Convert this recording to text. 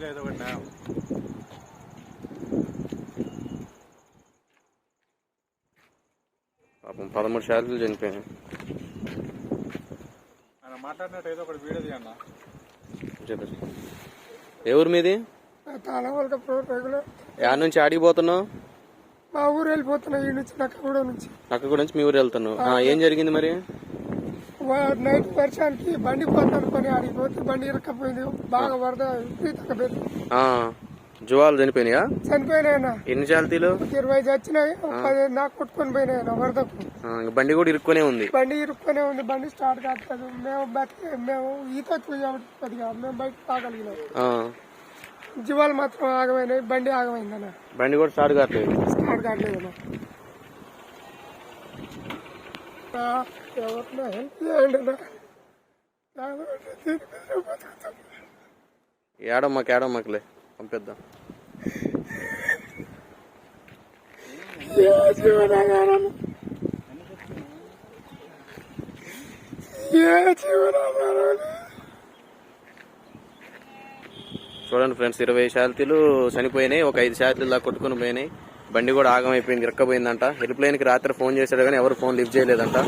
మధ్యలో ఏదో ఒకటి న్యాయం పాపం పదమూడు శాలరీలు చనిపోయాయి ఆయన మాట్లాడినట్టు ఏదో ఒకటి వీడియో తీయన్న. చెప్పేసి ఏ ఊరు మీది యాడ్ నుంచి ఆడికి పోతున్నావు? మా ఊరు వెళ్ళిపోతున్నా ఈ నుంచి నక్కగూడ నుంచి. అక్కడ నుంచి మీ ఊరు వెళ్తున్నావు. ఆ, ఏం జరిగింది మరి? నైట్ వర్షానికి బండి పోతాను అనుకొని ఆడికి పోతే బండి ఇరక్కపోయింది. బాగా వరద విపరీతంగా జువాలు చనిపోయినాయా? చనిపోయినాయన ఎన్ని శాలతీలు ఇరవై చచ్చినాయి పది నాకు కొట్టుకొని పోయినాయన వరదకు. బండి కూడా ఇరుక్కునే ఉంది. బండి ఇరుక్కునే ఉంది బండి స్టార్ట్ కావట్లేదు. మేము బతికి మేము ఈత వచ్చి కాబట్టి కొద్దిగా మేము బయట తాగలిగినాం జీవాలు మాత్రం ఆగమైనాయి బండి ఆగమైందన్న బండి కూడా స్టార్ట్ కావట్లేదు. స్టార్ట్ ఎవరినో హెల్ప్ చేయండి. ఏడమ్మకి ఏడమ్మకిలే పంపిద్దాం. జీవనాధారం. చూడండి ఫ్రెండ్స్ ఇరవై శాలతీలు చనిపోయినాయి. ఒక ఐదు శాలతీలు దాకా కొట్టుకుని పోయినాయి. బండి కూడా ఆగమైపోయింది ఇరక్కపోయిందంట. హెల్ప్ లైన్కి రాత్రి ఫోన్ చేశాడు కానీ ఎవరు ఫోన్ లిఫ్ట్ చేయలేదంట.